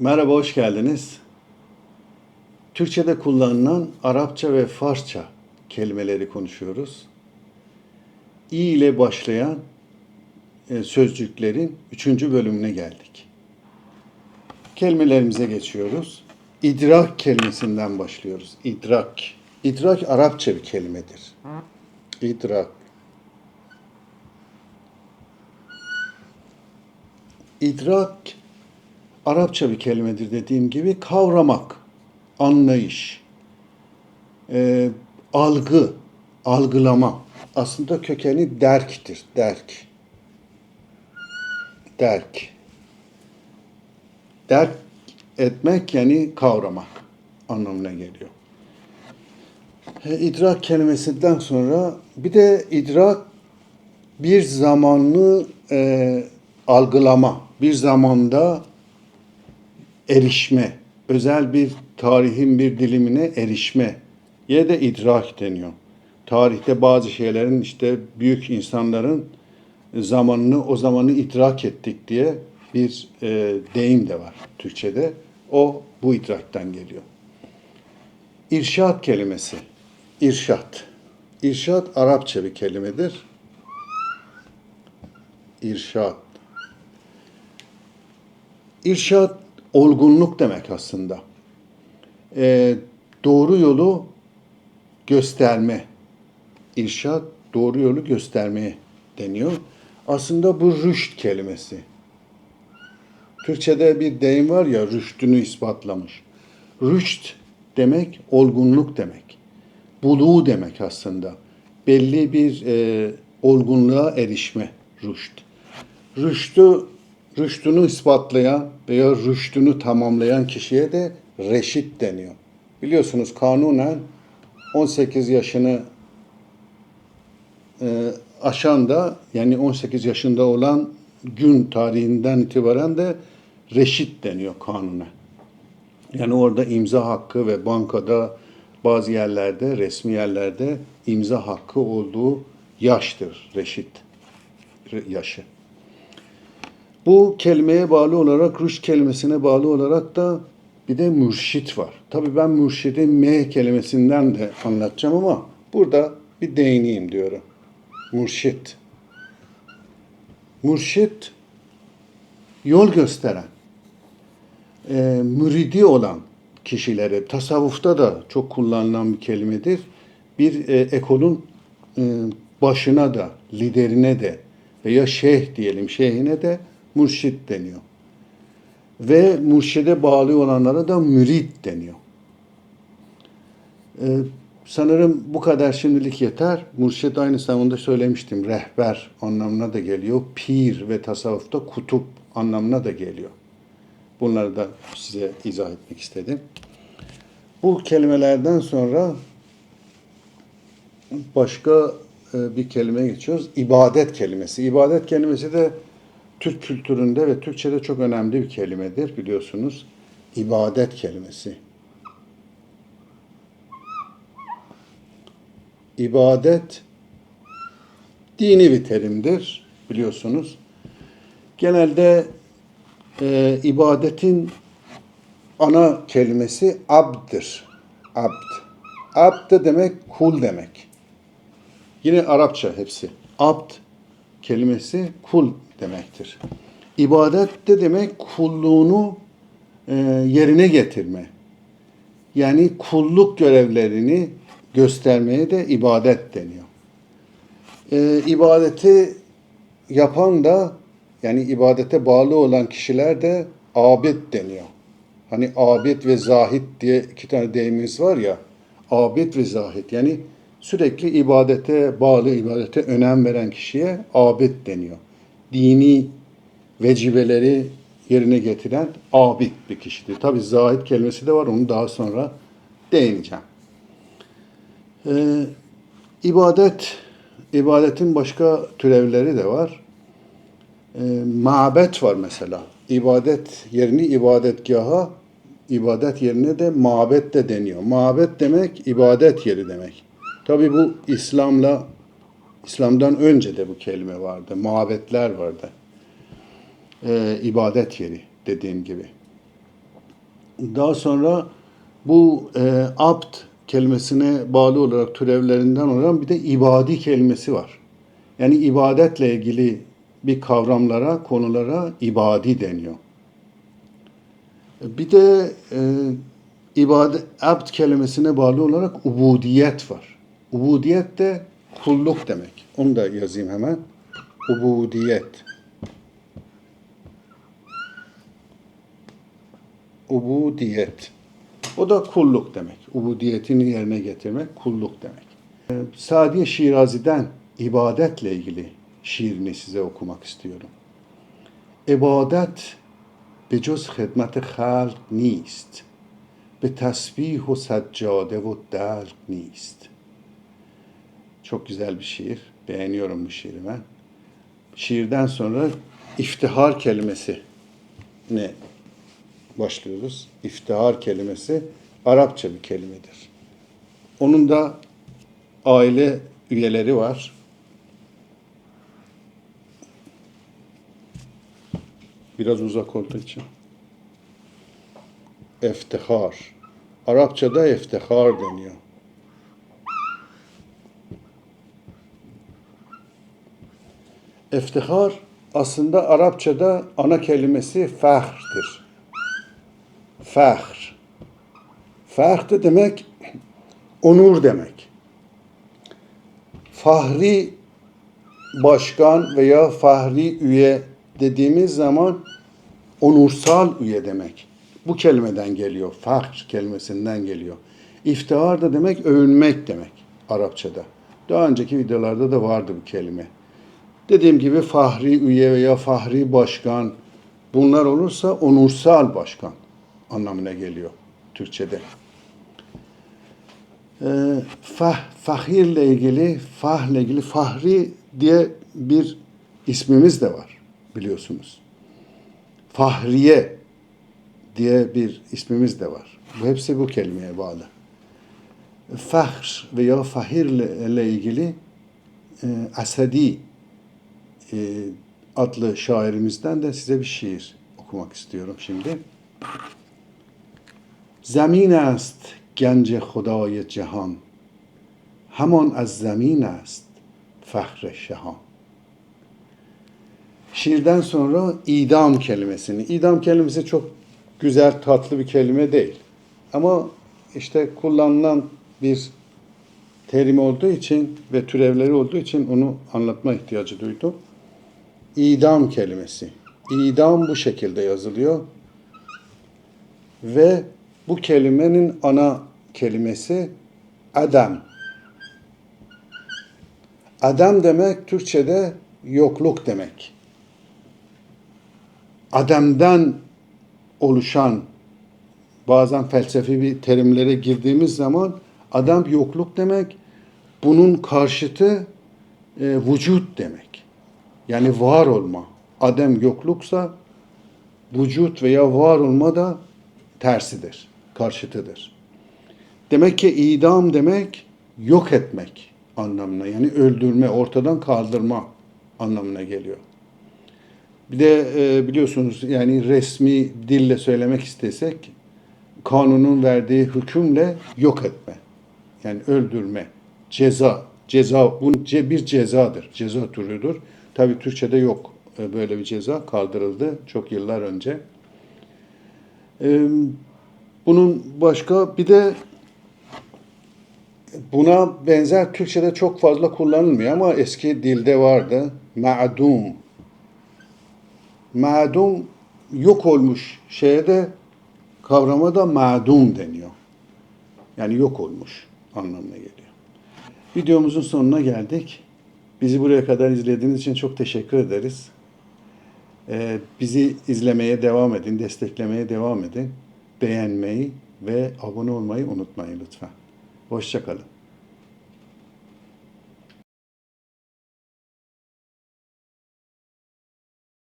Merhaba, hoş geldiniz. Türkçe'de kullanılan Arapça ve Farsça kelimeleri konuşuyoruz. İ ile başlayan e, sözcüklerin üçüncü bölümüne geldik. Kelimelerimize geçiyoruz. İdrak kelimesinden başlıyoruz. İdrak. İdrak Arapça bir kelimedir. İdrak. İdrak Arapça bir kelimedir dediğim gibi kavramak, anlayış, e, algı, algılama. Aslında kökeni derktir, derk. Derk. Derk etmek yani kavramak anlamına geliyor. E, idrak kelimesinden sonra bir de idrak bir zamanlı e, algılama, bir zamanda erişme, özel bir tarihin bir dilimine erişme ya da idrak deniyor. Tarihte bazı şeylerin işte büyük insanların zamanını o zamanı idrak ettik diye bir e, deyim de var Türkçe'de. O bu idraktan geliyor. İrşat kelimesi. İrşat. İrşat Arapça bir kelimedir. İrşat. İrşat olgunluk demek aslında. Ee, doğru yolu gösterme. İrşat doğru yolu göstermeye deniyor. Aslında bu rüşt kelimesi. Türkçe'de bir deyim var ya rüştünü ispatlamış. Rüşt demek olgunluk demek. Buluğu demek aslında. Belli bir e, olgunluğa erişme rüşt. Rüştü rüştünü ispatlayan veya rüştünü tamamlayan kişiye de reşit deniyor. Biliyorsunuz kanunen 18 yaşını e, aşan da yani 18 yaşında olan gün tarihinden itibaren de reşit deniyor kanunen. Yani orada imza hakkı ve bankada bazı yerlerde, resmi yerlerde imza hakkı olduğu yaştır reşit yaşı. Bu kelimeye bağlı olarak, Rus kelimesine bağlı olarak da bir de mürşit var. Tabii ben mürşidin M kelimesinden de anlatacağım ama burada bir değineyim diyorum. Mürşit. Mürşit yol gösteren, e, müridi olan kişilere, tasavvufta da çok kullanılan bir kelimedir. Bir e, ekolun e, başına da, liderine de veya şeyh diyelim, şeyhine de mürşit deniyor. Ve mürşide bağlı olanlara da mürit deniyor. Ee, sanırım bu kadar şimdilik yeter. Mürşid aynı zamanda söylemiştim. Rehber anlamına da geliyor. Pir ve tasavvufta kutup anlamına da geliyor. Bunları da size izah etmek istedim. Bu kelimelerden sonra başka e, bir kelime geçiyoruz. İbadet kelimesi. İbadet kelimesi de Türk kültüründe ve Türkçe'de çok önemli bir kelimedir biliyorsunuz. İbadet kelimesi. İbadet dini bir terimdir biliyorsunuz. Genelde e, ibadetin ana kelimesi abd'dir. Abd. Abd demek kul demek. Yine Arapça hepsi. Abd kelimesi kul demektir. İbadet de demek kulluğunu e, yerine getirme. Yani kulluk görevlerini göstermeye de ibadet deniyor. E, ibadeti yapan da yani ibadete bağlı olan kişiler de abid deniyor. Hani abid ve zahit diye iki tane deyimimiz var ya. Abid ve zahit yani sürekli ibadete bağlı, ibadete önem veren kişiye abid deniyor. Dini vecibeleri yerine getiren abid bir kişidir. Tabi zahid kelimesi de var, onu daha sonra değineceğim. Ee, ibadet, ibadetin başka türevleri de var. Ee, mabet var mesela. İbadet yerini ibadetgaha, ibadet yerine de mabet de deniyor. Mabet demek ibadet yeri demek. Tabi bu İslam'la İslam'dan önce de bu kelime vardı. Mabetler vardı. Ee, ibadet yeri dediğim gibi. Daha sonra bu e, abd kelimesine bağlı olarak türevlerinden olan bir de ibadi kelimesi var. Yani ibadetle ilgili bir kavramlara, konulara ibadi deniyor. Bir de e, ibadet, abd kelimesine bağlı olarak ubudiyet var. Ubudiyet de kulluk demek. Onu da yazayım hemen. Ubudiyet. Ubudiyet. O da kulluk demek. Ubudiyetini yerine getirmek kulluk demek. Ee, Sadiye Şirazi'den ibadetle ilgili şiirini size okumak istiyorum. İbadet به جز خدمت خلق نیست به تسبیح و سجاده و دلق نیست çok güzel bir şiir. Beğeniyorum bu şiiri ben. Şiirden sonra iftihar kelimesi ne başlıyoruz. İftihar kelimesi Arapça bir kelimedir. Onun da aile üyeleri var. Biraz uzak olduğu için. Eftihar. Arapçada eftihar deniyor. Eftihar aslında Arapçada ana kelimesi fahr'dir. Fahr. Fahr de demek onur demek. Fahri başkan veya fahri üye dediğimiz zaman onursal üye demek. Bu kelimeden geliyor. Fahr kelimesinden geliyor. İftihar da demek övünmek demek Arapçada. Daha önceki videolarda da vardı bu kelime. Dediğim gibi fahri üye veya fahri başkan bunlar olursa onursal başkan anlamına geliyor Türkçe'de. Ee, fah, fahirle ilgili, fahle ilgili fahri diye bir ismimiz de var biliyorsunuz. Fahriye diye bir ismimiz de var. Bu hepsi bu kelimeye bağlı. Fahr veya fahirle ile ilgili e, Asadi e, adlı şairimizden de size bir şiir okumak istiyorum şimdi. زمین است گنج خدای جهان همان از زمین است فخر şahan. Şiirden sonra idam kelimesini. İdam kelimesi çok güzel, tatlı bir kelime değil. Ama işte kullanılan bir terim olduğu için ve türevleri olduğu için onu anlatma ihtiyacı duydum. İdam kelimesi. İdam bu şekilde yazılıyor. Ve bu kelimenin ana kelimesi adam. Adam demek Türkçe'de yokluk demek. Ademden oluşan bazen felsefi bir terimlere girdiğimiz zaman adam yokluk demek. Bunun karşıtı e, vücut demek. Yani var olma. Adem yokluksa vücut veya var olma da tersidir, karşıtıdır. Demek ki idam demek yok etmek anlamına yani öldürme, ortadan kaldırma anlamına geliyor. Bir de e, biliyorsunuz yani resmi dille söylemek istesek kanunun verdiği hükümle yok etme. Yani öldürme, ceza, ceza bu bir cezadır, ceza türüdür. Tabii Türkçe'de yok e, böyle bir ceza kaldırıldı çok yıllar önce. Ee, Bunun başka bir de buna benzer Türkçe'de çok fazla kullanılmıyor ama eski dilde vardı. Ma'dum. Ma'dum yok olmuş şeye de kavrama da ma'dum deniyor. Yani yok olmuş anlamına geliyor. Videomuzun sonuna geldik. Bizi buraya kadar izlediğiniz için çok teşekkür ederiz. Ee, bizi izlemeye devam edin, desteklemeye devam edin. Beğenmeyi ve abone olmayı unutmayın lütfen. Hoşçakalın.